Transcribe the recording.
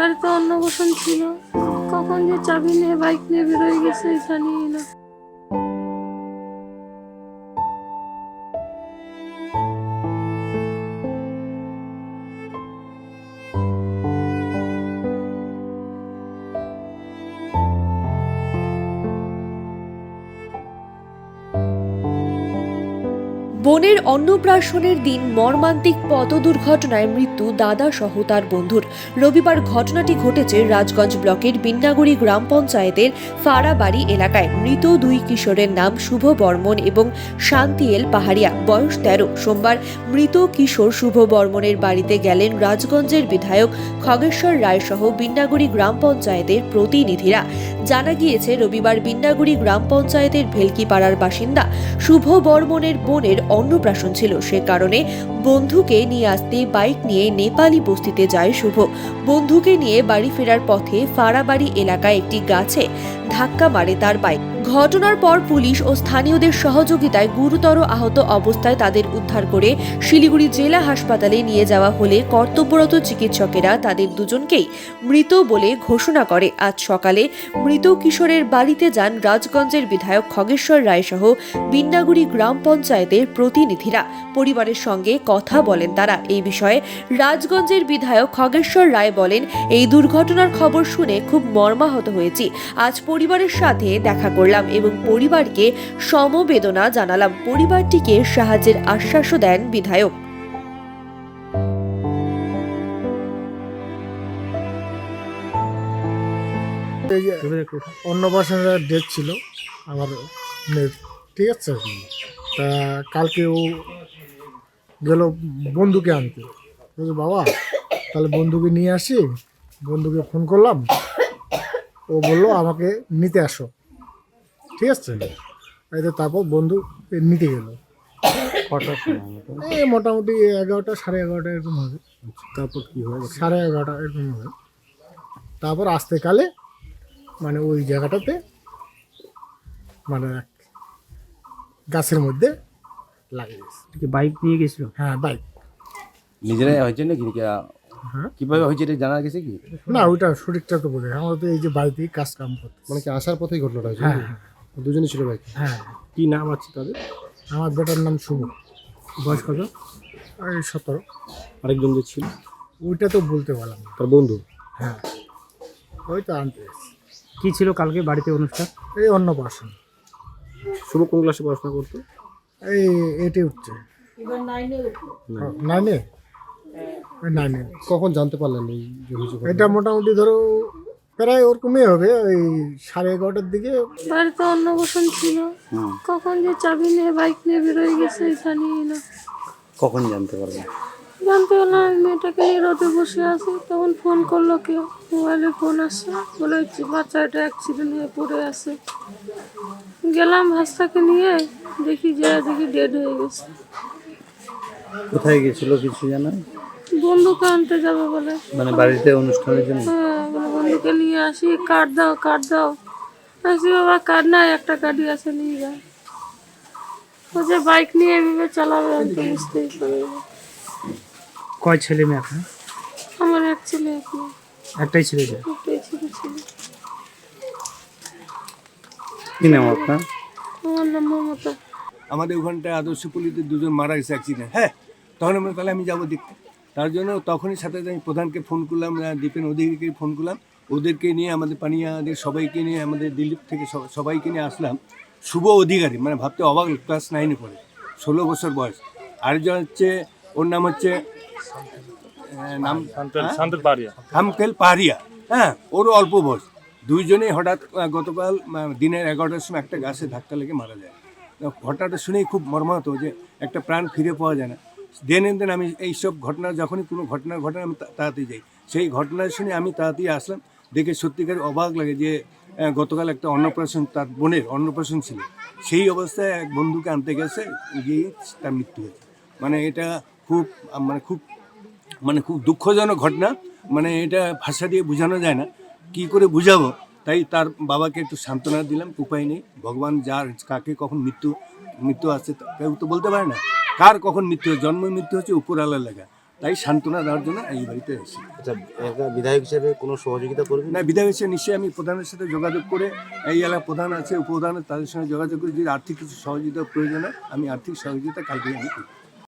বাড়িতে অন্নপ্রাশন ছিল। কখন যে চাবি নিয়ে বাইক নিয়ে বেরোয় গেছে জানি না। বোনের অন্নপ্রাশনের দিন মর্মান্তিক পথ দুর্ঘটনায় মৃত্যু দাদা সহ তার বন্ধুর। রবিবার ঘটনাটি ঘটেছে রাজগঞ্জ ব্লকের বিন্নাগুড়ি গ্রাম পঞ্চায়েতের ফাড়াবাড়ি এলাকায়। মৃত দুই কিশোরের নাম শুভ বর্মন এবং শান্তিয়েল পাহাড়িয়া। বয়স তেরো। সোমবার মৃত কিশোর শুভ বর্মনের বাড়িতে গেলেন রাজগঞ্জের বিধায়ক খগেশ্বর রায় সহ বিন্নাগুড়ি গ্রাম পঞ্চায়েতের প্রতিনিধিরা। জানা গিয়েছে, রবিবার বিন্নাগুড়ি গ্রাম পঞ্চায়েতের ভেলকিপাড়ার বাসিন্দা শুভ বর্মনের বোনের অন্নপ্রাশন ছিল। সে কারণে বন্ধুকে নিয়ে আসতে বাইক নিয়ে নেপালি বস্তিতে যায় শুভ। বন্ধুকে নিয়ে বাড়ি ফেরার পথে ফাড়াবাড়ি এলাকায় একটি গাছে ধাক্কা মারে তার বাইক। ঘটনার পর পুলিশ ও স্থানীয়দের সহযোগিতায় গুরুতর আহত অবস্থায় তাদের উদ্ধার করে শিলিগুড়ি জেলা হাসপাতালে নিয়ে যাওয়া হলে কর্তব্যরত চিকিৎসকেরা তাদের দুজনকেই মৃত বলে ঘোষণা করে। আজ সকালে মৃত কিশোরের বাড়িতে যান রাজগঞ্জের বিধায়ক খগেশ্বর রায় সহ বিন্নাগুড়ি গ্রাম পঞ্চায়েতের প্রতিনিধিরা। পরিবারের সঙ্গে কথা বলেন তারা। এই বিষয়ে রাজগঞ্জের বিধায়ক খগেশ্বর রায় বলেন, এই দুর্ঘটনার খবর শুনে খুব মর্মাহত হয়েছি। আজ পরিবারের সাথে দেখা করলাম এবং পরিবারকে সমবেদনা জানালাম। পরিবারটিকে সাহায্যের আশ্বাসও দেন বিধায়ক। এই যে অন্নপ্রাশনের ডেট ছিল, আমার মেয়ের ঠিক আছে? তা কালকে ও গেল বন্ধুকে আনতে। বাবা, তাহলে বন্ধুকে নিয়ে আসি। বন্ধুকে ফোন করলাম। ও বলল, আমাকে নিতে আসো। ঠিক আছে? এই তো তারপর বন্ধু নিতে গেল। কটার সময়? এই মোটামুটি এগারোটা সাড়ে এগারোটা এরকম হবে। তারপর কি হয়? সাড়ে এগারোটা এরকম হবে। তারপর আসতে কালে মানে ওই জায়গাটাতে মানে গাছের মধ্যে লাগে গেছে কি বাইক নিয়ে গেছিল? হ্যাঁ বাইক নিজেরাই হয়েছে নাকি? হ্যাঁ। কীভাবে হয়েছে এটা জানা গেছে কি? না ওইটা সঠিকটা তো বলে আমরা তো এই যে বাড়িতেই কাজ কাম করতে মানে কি আসার পথেই ঘটনাটা হয়েছে হ্যাঁ? দুজনই ছিল বাইক হ্যাঁ। কি নাম আছে তাদের? আমার বেটার নাম শুভ বয়স কত? এই সতেরো। আরেকজন যে ছিল? ওইটা তো বলতে পারলাম না। তার বন্ধু? হ্যাঁ। ওই তো আনতে এসেছি। কি ছিল কালকে বাড়িতে অনুষ্ঠান? এই অন্নপ্রাশন শুভ কোন ক্লাসে পড়াশোনা করতো? এই এটি উঠছে। নাইনে ওই নাইনে কখন জানতে পারলেন এই যে এটা মোটামুটি ধরো প্রায় ওরকমই হবে ওই সাড়ে এগারোটার দিকে। বাড়িতে বসন ছিল। কখন যে চাবি নিয়ে বাইক নিয়ে বেরোয় গেছে জানি না। কখন জানতে পারবে? জানতে পারলাম আমি মেয়েটাকে নিয়ে রোদে বসে আছি। তখন ফোন করল কেউ। মোবাইলে ফোন আসছে। বলে যে বাচ্চাটা অ্যাক্সিডেন্ট হয়ে পড়ে আছে। গেলাম ভাস্তাকে নিয়ে দেখি যে দেখি ডেড হয়ে গেছে। কোথায় গেছিল কিছু জানা? বন্ধুকে আনতে যাবে বলে। মানে বাড়িতে অনুষ্ঠানের জন্য? হ্যাঁ বন্ধুকে নিয়ে আসি কার্ড দাও কার্ড দাও। আসি বাবা কার্ড নাই একটা কার্ডই আছে নিয়ে যা। ও যে বাইক নিয়ে এভাবে চালাবে আমি তো বুঝতেই পারি কয় ছেলে মেয়ে আপনার? আমার এক ছেলে এক মেয়ে। একটাই ছেলে যে? একটাই ছেলে ছিল। কি নাম আপনার? আমার নাম মমতা। আমাদের ওখানটায় আদর্শপল্লীতে দুজন মারা গেছে অ্যাক্সিডেন্ট হ্যাঁ? তখন আমরা তাহলে আমি যাব দেখতে। তার জন্য তখনই সাথে সাথে আমি প্রধানকে ফোন করলাম দীপেন অধিকারীকে ফোন করলাম। ওদেরকে নিয়ে আমাদের পানিয়াদের সবাইকে নিয়ে আমাদের দিল্লি থেকে সব- সবাইকে নিয়ে আসলাম। শুভ অধিকারী মানে ভাবতে অবাক ক্লাস নাইনে পড়ে ষোলো বছর বয়স। আরেকজন হচ্ছে ওর নাম হচ্ছে নাম হ্যাঁ? পাহাড়িয়া হ্যাঁ ওরও অল্প বয়স। দুইজনেই হঠাৎ গতকাল দিনের এগারোটার সময় একটা গাছে ধাক্কা লেগে মারা যায়। ঘটনাটা শুনেই খুব মর্মাহত যে একটা প্রাণ ফিরে পাওয়া যায় না। দেন দেন আমি এইসব ঘটনা, যখনই কোনো ঘটনা ঘটে, আমি তাড়াতাড়ি যাই। সেই ঘটনা শুনে আমি তাড়াতাড়ি আসলাম, দেখে সত্যিকার অবাক লাগে যে গতকাল একটা অন্নপ্রাশন তার বোনের অন্নপ্রাশন ছিল। সেই অবস্থায় এক বন্ধুকে আনতে গেছে, গিয়ে তার মৃত্যু হয়েছে। মানে এটা খুব মানে খুব মানে খুব দুঃখজনক ঘটনা। মানে এটা ভাষা দিয়ে বোঝানো যায় না। কি করে বুঝাবো? তাই তার বাবাকে একটু সান্ত্বনা দিলাম, উপায় নেই। ভগবান যার, কাকে কখন মৃত্যু মৃত্যু আসছে কেউ তো বলতে পারে না। কার কখন মৃত্যু হয়েছে জন্ম মৃত্যু হচ্ছে উপর আলার লেখা। তাই সান্ত্বনা দেওয়ার জন্য এই বাড়িতে এসেছি। আচ্ছা বিধায়ক হিসেবে কোনো সহযোগিতা করবেন? না বিধায়ক হিসেবে নিশ্চয়ই আমি প্রধানের সাথে যোগাযোগ করে এই এলাকা প্রধান আছে উপপ্রধান তাদের সঙ্গে যোগাযোগ করে। যদি আর্থিক কিছু সহযোগিতা প্রয়োজন হয় আমি আর্থিক সহযোগিতা কালকে আমি করব